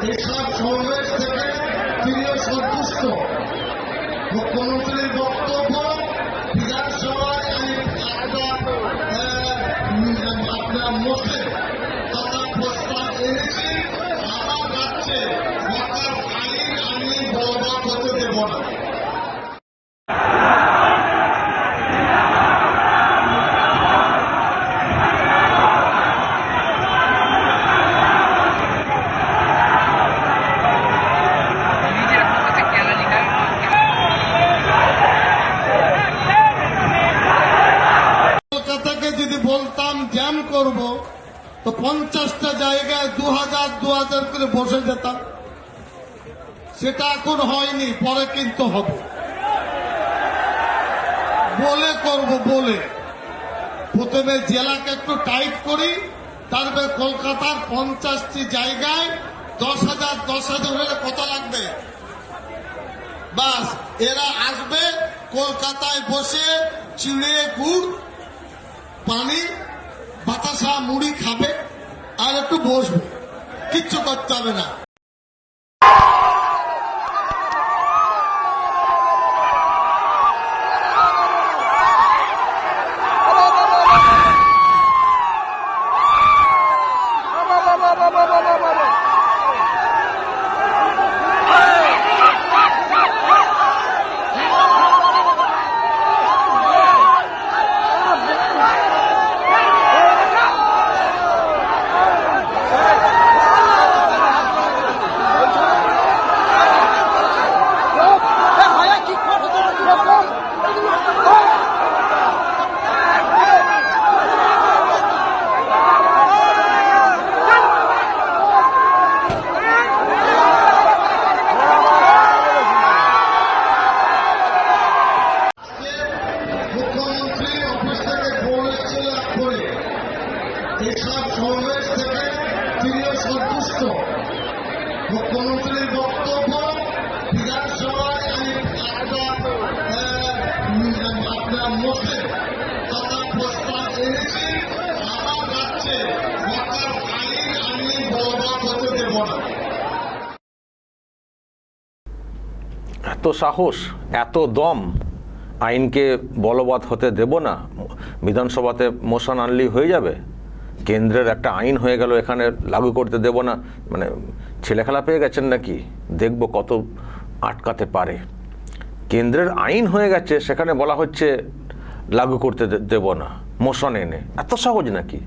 এসব তো পঞ্চাশটা জায়গায় দু হাজার দু হাজার করে বসে যেতাম। সেটা এখন হয়নি, পরে কিন্তু হবে। বলে করব, বলে। প্রথমে জেলাকে একটু টাইট করি, তারপরে কলকাতার পঞ্চাশটি জায়গায় দশ হাজার দশ হাজার হলে কত লাগবে? বাস, এরা আসবে কলকাতায় বসে, চিড়ে, গুড়, পানি বাতাসা মুড়ি খাবে আর একটু বসবে। কিচ্ছু করতে হবে না মুখ্যমন্ত্রী অফিস থেকে ফোন এসেছিল এক করে এসব সমাবেশ থেকে তিনিও সন্তুষ্ট। মুখ্যমন্ত্রীর বক্তব্য এত সাহস, এত দম, আইনকে বলবৎ হতে দেব না। বিধানসভাতে মোশন আনলেই হয়ে যাবে। কেন্দ্রের একটা আইন হয়ে গেল, এখানে লাগু করতে দেব না। মানে ছেলেখেলা পেয়ে গেছেন নাকি? দেখব কত আটকাতে পারে। কেন্দ্রের আইন হয়ে গেছে, সেখানে বলা হচ্ছে লাগু করতে দেব না। মোশন এনে। এত সহজ নাকি?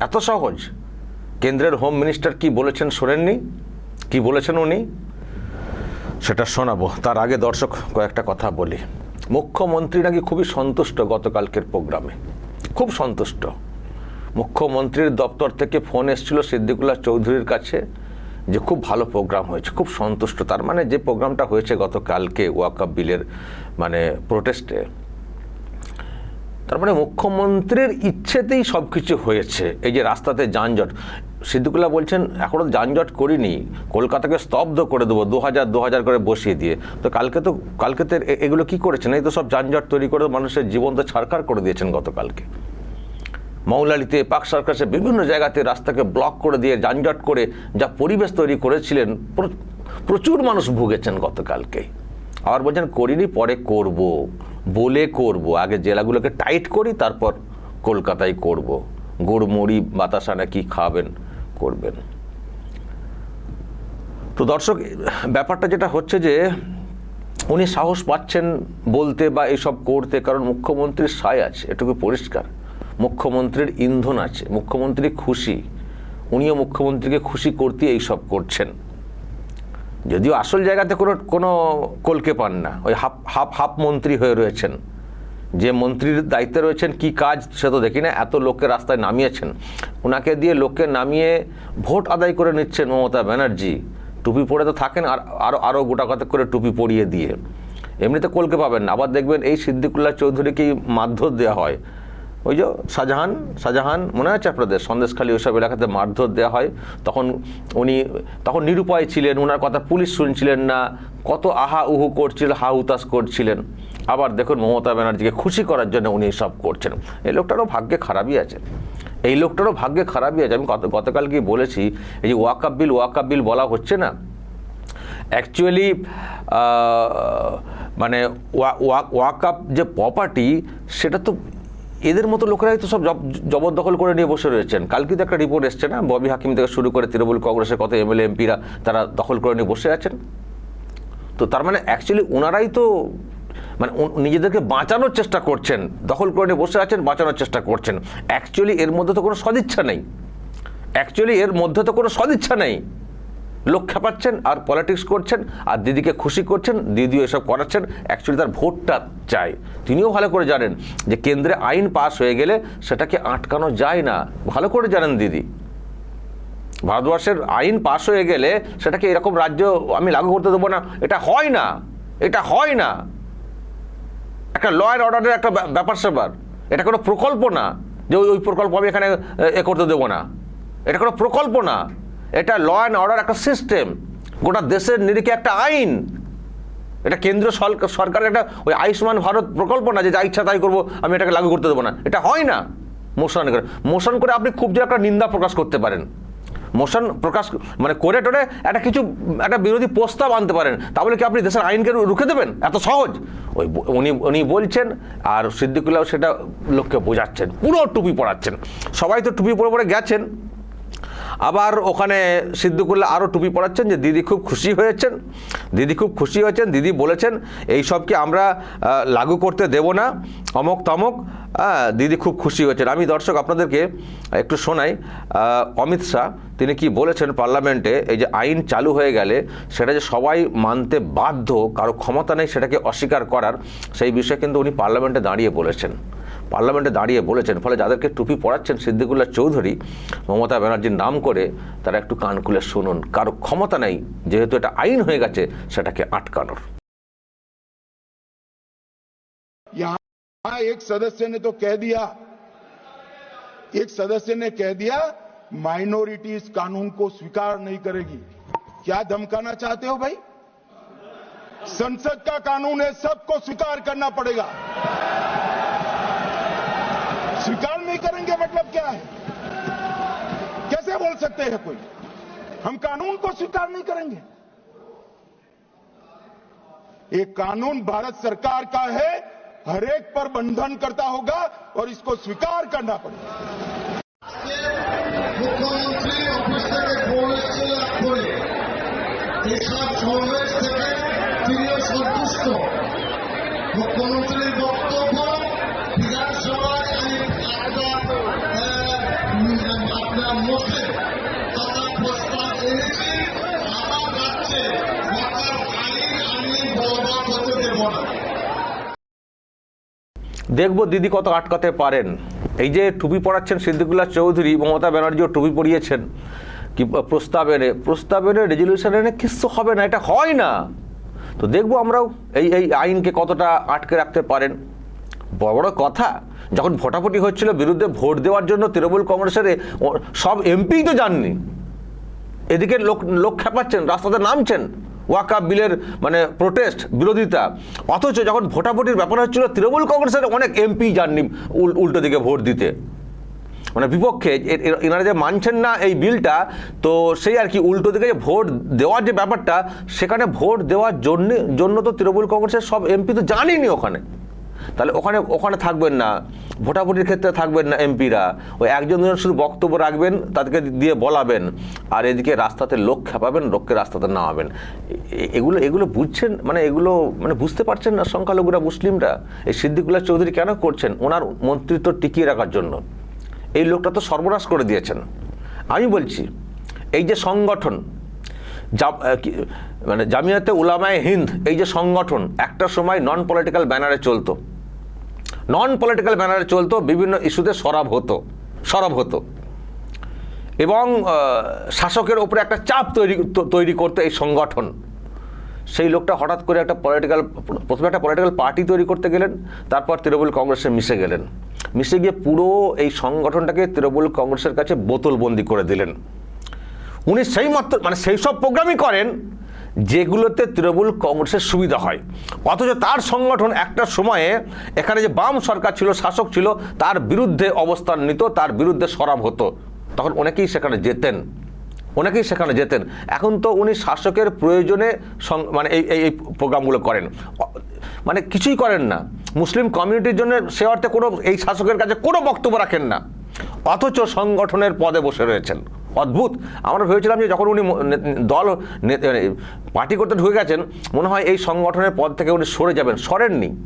এত সহজ। কেন্দ্রের হোম মিনিস্টার কি বলেছেন শোনেননি? কি বলেছেন উনি? সেটা শোনাবো। তার আগে দর্শক, কয়েকটা কথা বলি। মুখ্যমন্ত্রী নাকি খুবই সন্তুষ্ট গতকালকের প্রোগ্রামে। খুব সন্তুষ্ট। মুখ্যমন্ত্রীর দপ্তর থেকে ফোন এসেছিল সিদ্দিকুল্লাহ চৌধুরীর কাছে যে খুব ভালো প্রোগ্রাম হয়েছে, খুব সন্তুষ্ট। তার মানে যে প্রোগ্রামটা হয়েছে গতকালকে ওয়াকআপ বিলের মানে প্রোটেস্টে, তার মানে মুখ্যমন্ত্রীর ইচ্ছেতেই সব কিছু হয়েছে। এই যে রাস্তাতে যানজট, সিদ্দিকুল্লাহ বলছেন এখনও যানজট করিনি, কলকাতাকে স্তব্ধ করে দেবো দু হাজার দু হাজার করে বসিয়ে দিয়ে। তো কালকে তো কালকে তো এগুলো কী করেছেন? এই তো সব যানজট তৈরি করে মানুষের জীবন তো ছাড়কার করে দিয়েছেন গতকালকে। মৌলালিতে পাক সার্কাসে বিভিন্ন জায়গাতে রাস্তাকে ব্লক করে দিয়ে যানজট করে যা পরিবেশ তৈরি করেছিলেন প্রচুর মানুষ ভুগেছেন গতকালকে। আবার বলছেন, করিনি, পরে করব। বলে করব। আগে জেলাগুলোকে টাইট করি, তারপর কলকাতায় করব। গুড় মুড়ি বাতাসা নাকি খাবেন, করবেন। তো দর্শক, ব্যাপারটা যেটা হচ্ছে যে, উনি সাহস পাচ্ছেন বলতে বা এসব করতে, কারণ মুখ্যমন্ত্রীর সায় আছে, এটুকু পরিষ্কার। মুখ্যমন্ত্রীর ইন্ধন আছে, মুখ্যমন্ত্রী খুশি, উনিও মুখ্যমন্ত্রীকে খুশি করতে এই সব করছেন। যদিও আসল জায়গাতে কোনো কোনো কলকে পান না, ওই হাফ হাফ হাফ মন্ত্রী হয়ে রয়েছেন। যে মন্ত্রীর দায়িত্বে রয়েছেন, কি কাজ সে তো দেখি না, এত লোককে রাস্তায় নামিয়েছেন। ওনাকে দিয়ে লোককে নামিয়ে ভোট আদায় করে নিচ্ছেন মমতা ব্যানার্জি। টুপি পরে তো থাকেন, আর আরও আরও গোটা কতক করে টুপি পরিয়ে দিয়ে। এমনিতে কলকে পাবেন না, আবার দেখবেন এই সিদ্দিকুল্লাহ চৌধুরীকেই মারধর দেওয়া হয়। ওই যে শাহজাহান শাহজাহান মনে আছে আপনাদের? সন্দেশখালী ওইসব এলাকাতে মারধর দেওয়া হয়। তখন উনি, তখন নিরুপায় ছিলেন ওনার কথা পুলিশ শুনছিলেন না। কত আহা উহু করছিল, হা উতাস করছিলেন। আবার দেখুন মমতা ব্যানার্জিকে খুশি করার জন্য উনি সব করছেন। এই লোকটারও ভাগ্যে খারাপই আছে। এই লোকটারও ভাগ্যে খারাপই আছে। আমি গত, গতকাল কি বলেছি, এই যে ওয়াকাপ বিল ওয়াকাপ বিল বলা হচ্ছে না? অ্যাকচুয়ালি মানে ওয়াকআপ যে প্রপার্টি সেটা তো এদের মতো লোকেরাই তো সব জব- জবরদখল করে নিয়ে বসে রয়েছেন। কালকে তো একটা রিপোর্ট এসছে না? ববি হাকিম থেকে শুরু করে তৃণমূল কংগ্রেসের কত এমএলএ, এমপিরা তারা দখল করে নিয়ে বসে আছেন? তো তার মানে অ্যাকচুয়ালি ওনারাই তো মানে নিজেদেরকে বাঁচানোর চেষ্টা করছেন, দখল করে নিয়ে বসে আছেন, বাঁচানোর চেষ্টা করছেন। অ্যাকচুয়ালি এর মধ্যে তো কোনো সদিচ্ছা নেই। অ্যাকচুয়ালি এর মধ্যে তো কোনো সদিচ্ছা নেই। লোক খেপাচ্ছেন আর পলিটিক্স করছেন আর দিদিকে খুশি করছেন, দিদিও এসব করাচ্ছেন। অ্যাকচুয়ালি তার ভোটটা চাই। তিনিও ভালো করে জানেন যে কেন্দ্রে আইন পাস হয়ে গেলে সেটাকে আটকানো যায় না। ভালো করে জানেন দিদি। ভারতবর্ষের আইন পাস হয়ে গেলে সেটাকে এরকম রাজ্য আমি লাগু করতে দেবো না। এটা হয় না। এটা হয় না। একটা ল অ্যান্ড অর্ডারের একটা ব্যা- ব্যাপার স্যাপার। এটা কোনো প্রকল্প না যে ওই ওই প্রকল্প আমি এখানে এ করতে দেবো না। এটা কোনো প্রকল্প না। এটা ল অ্যান্ড অর্ডার একটা সিস্টেম গোটা দেশের নিরিখে একটা আইন। এটা সরকার সরকারের একটা ওই আয়ুষ্মান ভারত প্রকল্প না যে যা ইচ্ছা তাই করব, আমি এটাকে লাগু করতে দেবো না। এটা হয় না মোশন করে। মোশন করে আপনি খুব যে একটা নিন্দা প্রকাশ করতে পারেন। মোশন প্রকাশ মানে করে টোরে একটা কিছু, একটা বিরোধী প্রস্তাব আনতে পারেন। তাহলে কি আপনি দেশের আইনকে রুখে দেবেন? এত সহজ। ওই উনি উনি বলছেন আর সিদ্দিকুল্লাহ সেটা লোককে বোঝাচ্ছেন। পুরো টুপি পড়াচ্ছেন সবাই তো টুপি পরে পরে গেছেন। আবার ওখানে সিদ্দিকুল্লাহ আরও টুপি পড়াচ্ছেন যে দিদি খুব খুশি হয়েছেন। দিদি খুব খুশি হয়েছেন, দিদি বলেছেন, এই সবকে আমরা লাগু করতে দেব না? অমক তমক দিদি খুব খুশি হয়েছেন। আমি দর্শক আপনাদেরকে একটু শোনাই অমিত শাহ, তিনি কি বলেছেন পার্লামেন্টে, এই যে আইন চালু হয়ে গেলে সেটা যে সবাই মানতে বাধ্য, কারও ক্ষমতা নেই সেটাকে অস্বীকার করার, সেই বিষয়ে কিন্তু উনি পার্লামেন্টে দাঁড়িয়ে বলেছেন। পার্লামেন্টে দাঁড়িয়ে বলেছেন ফলে যাদেরকে টুপি পড়াচ্ছেন সিদ্দিকুল্লাহ চৌধুরী মমতা ব্যানার্জির নাম করে তারা একটু কান খুলে শুনুন কারো ক্ষমতা নেই যেহেতু এটা আইন হয়ে গেছে সেটাকে আটকানোর यहाँ एक सदस्य ने तो कह दिया एक सदस्य ने कह दिया माइनॉरिटी इस कानून को स्वीकार नहीं करेगी क्या धमकाना चाहते हो भाई संसद का कानून है सबको स्वीकार करना पड़ेगा स्वीकार नहीं करेंगे मतलब क्या है कैसे बोल सकते हैं कोई हम कानून को स्वीकार नहीं करेंगे ये कानून भारत सरकार का है हरेक पर बंधन करता होगा और इसको स्वीकार करना पड़ेगा মুখ্যমন্ত্রী অফিস থেকে ফোন এসেছিল এক্ষুনি এসব সমাবেশ থেকে তিনিও সন্তুষ্ট না দেখব দিদি কত আটকাতে পারেন। এই যে টুপি পড়াচ্ছেন সিদ্দিকুল্লাহ চৌধুরী, মমতা ব্যানার্জিও টুপি পরিয়েছেন। কি প্রস্তাব এনে প্রস্তাব এনে রেজলিউশন এনে কিচ্ছু হবে না, এটা হয় না। তো দেখব আমরাও এই এই আইনকে কতটা আটকে রাখতে পারেন। বড় বড় কথা। যখন ভোটাভুটি হচ্ছিল বিরুদ্ধে ভোট দেওয়ার জন্য তৃণমূল কংগ্রেসের সব এমপিই তো যাননি। এদিকে লোক লোক খেপাচ্ছেন, রাস্তাতে নামছেন। ওয়াকা বিলের মানে প্রোটেস্ট বিরোধিতা। অথচ যখন ভোটাভুটির ব্যাপার হচ্ছিল, তৃণমূল কংগ্রেসের অনেক এমপি যাননি উল- উল্টো দিকে ভোট দিতে। মানে বিপক্ষে এনারা যে মানছেন না এই বিলটা, তো সেই আর কি উল্টো দিকে যে ভোট দেওয়ার যে ব্যাপারটা, সেখানে ভোট দেওয়ার জন্য জন্য তো তৃণমূল কংগ্রেসের সব এমপি তো জানেনি ওখানে। তাহলে ওখানে ওখানে থাকবেন না। ভোটাভুটির ক্ষেত্রে থাকবেন না এমপিরা। ওই একজন দুজন শুধু বক্তব্য রাখবেন, তাদেরকে দিয়ে বলাবেন। আর এদিকে রাস্তাতে লোক খেপাবেন, লোককে রাস্তাতে নামাবেন। এগুলো এগুলো বুঝছেন? মানে এগুলো মানে বুঝতে পারছেন না সংখ্যালঘুরা, মুসলিমরা? এই সিদ্দিকুল্লাহ চৌধুরী কেন করছেন? ওনার মন্ত্রিত্ব টিকিয়ে রাখার জন্য। এই লোকটা তো সর্বনাশ করে দিয়েছেন। আমি বলছি, এই যে সংগঠন মানে জামিয়াতে উলামায়ে হিন্দ, এই যে সংগঠন, একটা সময় নন পলিটিক্যাল ব্যানারে চলতো। নন পলিটিক্যাল ব্যানারে চলতো, বিভিন্ন ইস্যুতে সরব হতো সরব হতো। এবং শাসকের ওপরে একটা চাপ তৈরি তৈরি করতো এই সংগঠন। সেই লোকটা হঠাৎ করে একটা পলিটিক্যাল প্রথমে একটা পলিটিক্যাল পার্টি তৈরি করতে গেলেন, তারপর তৃণমূল কংগ্রেসে মিশে গেলেন। মিশে গিয়ে পুরো এই সংগঠনটাকে তৃণমূল কংগ্রেসের কাছে বোতলবন্দি করে দিলেন। উনি সেই মাত্র মানে সেই সব প্রোগ্রামই করেন যেগুলোতে তৃণমূল কংগ্রেসের সুবিধা হয়। অথচ তার সংগঠন একটা সময়ে এখানে যে বাম সরকার ছিল, শাসক ছিল, তার বিরুদ্ধে অবস্থান নিত, তার বিরুদ্ধে সরাব হতো। তখন অনেকেই সেখানে যেতেন। অনেকেই সেখানে যেতেন। এখন তো উনি শাসকের প্রয়োজনে মানে এই এই প্রোগ্রামগুলো করেন। মানে কিছুই করেন না। মুসলিম কমিউনিটির জন্য সে অর্থে কোনো, এই শাসকের কাছে কোনো বক্তব্য রাখেন না। অথচ সংগঠনের পদে বসে রয়েছেন। অদ্ভুত। আমরা ভেবেছিলাম যে যখন উনি দল পার্টি করতে ঢুকে গেছেন, মনে হয় এই সংগঠনের পদ থেকে উনি সরে যাবেন। সরেননি।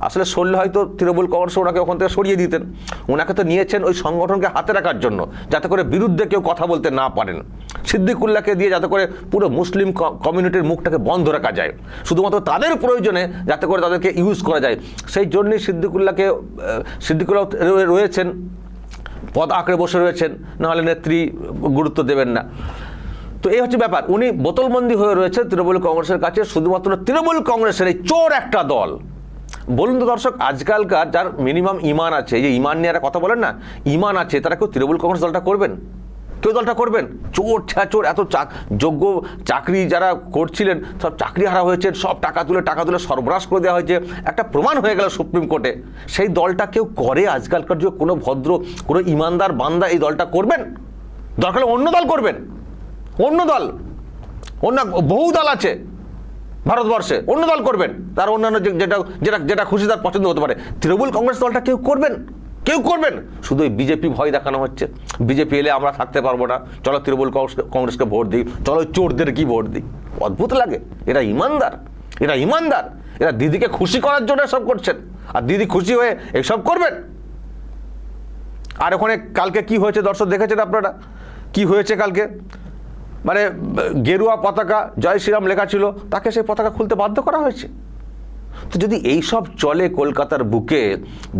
আসলে সরলে হয়তো তৃণমূল কংগ্রেস ওনাকে ওখান থেকে সরিয়ে দিতেন। ওনাকে তো নিয়েছেন ওই সংগঠনকে হাতে রাখার জন্য, যাতে করে বিরুদ্ধে কেউ কথা বলতে না পারেন। সিদ্দিকুল্লাহকে দিয়ে যাতে করে পুরো মুসলিম কমিউনিটির মুখটাকে বন্ধ রাখা যায়। শুধুমাত্র তাদের প্রয়োজনে যাতে করে তাদেরকে ইউজ করা যায়। সেই জন্যই সিদ্দিকুল্লাহকে সিদ্দিকুল্লাহ রয়ে- রয়েছেন। পদ আঁকড়ে বসে রয়েছেন, নাহলে নেত্রী গুরুত্ব দেবেন না। তো এই হচ্ছে ব্যাপার, উনি বোতলবন্দি হয়ে রয়েছে তৃণমূল কংগ্রেসের কাছে, শুধুমাত্র তৃণমূল কংগ্রেসের এই চোর একটা দল। বলুন তো দর্শক, আজকালকার যার মিনিমাম ইমান আছে যে ইমান নিয়ে একটা কথা বলেন না, ইমান আছে, তারা কেউ তৃণমূল কংগ্রেস দলটা করবেন? কেউ দলটা করবেন? চোর ছ্যাচোর এত চাক যোগ্য চাকরি যারা করছিলেন, সব চাকরি হারা হয়েছে সব টাকা তুলে টাকা তুলে সরবরাহ করে দেওয়া হয়েছে। একটা প্রমাণ হয়ে গেল সুপ্রিম কোর্টে। সেই দলটা কেউ করে? আজকালকার যে কোনো ভদ্র, কোনো ইমানদার বান্দা এই দলটা করবেন? দরকার অন্য দল করবেন। অন্য দল। অন্য বহু দল আছে ভারতবর্ষে। অন্য দল করবেন। তার অন্যান্য যেটা যেটা যেটা খুশি তার পছন্দ হতে পারে। তৃণমূল কংগ্রেস দলটা কেউ করবেন? কেউ করবেন? শুধু এই বিজেপি ভয় দেখানো হচ্ছে। বিজেপি এলে আমরা থাকতে পারব না। চলো তৃণমূল কংগ্রেস- কংগ্রেসকে ভোট দিই। চলো চোরদের কি ভোট দিই? অদ্ভুত লাগে। এরা ইমানদার। এরা ইমানদার। এরা দিদিকে খুশি করার জন্য সব করছেন। আর দিদি খুশি হয়ে এসব করবেন? আর ওখানে কালকে কি হয়েছে দর্শক দেখেছেন আপনারা? কি হয়েছে কালকে? মানে গেরুয়া পতাকা, জয় শ্রীরাম লেখা ছিল। তাকে সেই পতাকা খুলতে বাধ্য করা হয়েছে। তো যদি এই সব চলে কলকাতার বুকে,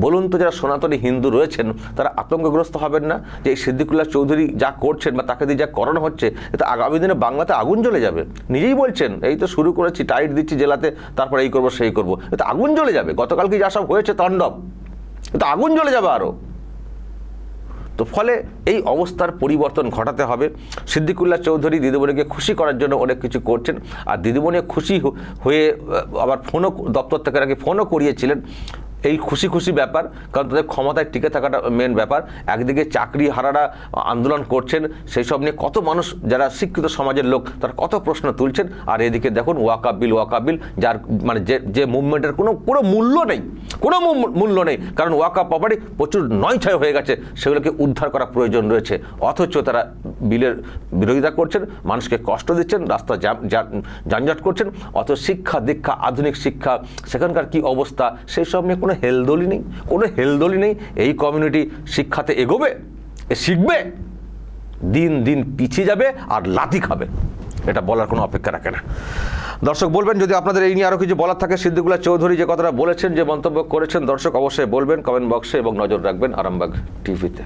বলুন তো যারা সনাতনী হিন্দু রয়েছেন, তারা আতঙ্কগ্রস্ত হবেন না যে এই সিদ্দিকুল্লাহ চৌধুরী যা করছেন বা তাকে দিয়ে যা করানো হচ্ছে, এতে আগামী দিনে বাংলাতে আগুন জ্বলে যাবে? নিজেই বলছেন, এই তো শুরু করেছি, টাইট দিচ্ছি জেলাতে, তারপর এই করব, সেই করব। এটা আগুন জ্বলে যাবে। গতকালকে যা সব হয়েছে তাণ্ডব? এতে আগুন জ্বলে যাবে আরও তো ফলে এই অবস্থার পরিবর্তন ঘটাতে হবে। সিদ্দিকুল্লাহ চৌধুরী দিদিমণিকে খুশি করার জন্য অনেক কিছু করছেন। আর দিদিমণি খুশি হয়ে, আবার ফোনও দপ্তর থেকে নাকি ফোনও করিয়েছিলেন। এই খুশি খুশি ব্যাপার, কারণ তাদের ক্ষমতায় টিকে থাকাটা মেন ব্যাপার। একদিকে চাকরি হারারা আন্দোলন করছেন সেই সব নিয়ে কত মানুষ, যারা শিক্ষিত সমাজের লোক, তারা কত প্রশ্ন তুলছেন। আর এদিকে দেখুন ওয়াকাব বিল ওয়াকাব বিল যার মানে যে যে মুভমেন্টের কোনো কোনো মূল্য নেই, কোনো মূল্য নেই। কারণ ওয়াকাব প্রপার্টি প্রচুর নয় ছয় হয়ে গেছে, সেগুলোকে উদ্ধার করা প্রয়োজন রয়েছে। অথচ তারা বিলের বিরোধিতা করছেন, মানুষকে কষ্ট দিচ্ছেন, রাস্তা যানজট করছেন, অথচ শিক্ষা দীক্ষা, আধুনিক শিক্ষা, সেখানকার কি অবস্থা সেই সব নিয়ে কোনো হেলদোলি নেই, কোনো হেলদোলি নেই, এই কমিউনিটি শিক্ষাতে এগোবে, এ শিখবে, দিন দিন পিছিয়ে যাবে আর লাতি খাবে, এটা বলার কোনো অপেক্ষা রাখে না। দর্শক বলবেন, যদি আপনাদের এই নিয়ে আরও কিছু বলার থাকে, সিদ্দিকুল্লাহ চৌধুরী যে কথাটা বলেছেন, যে মন্তব্য করেছেন, দর্শক অবশ্যই বলবেন কমেন্ট বক্সে এবং নজর রাখবেন আরামবাগ টিভিতে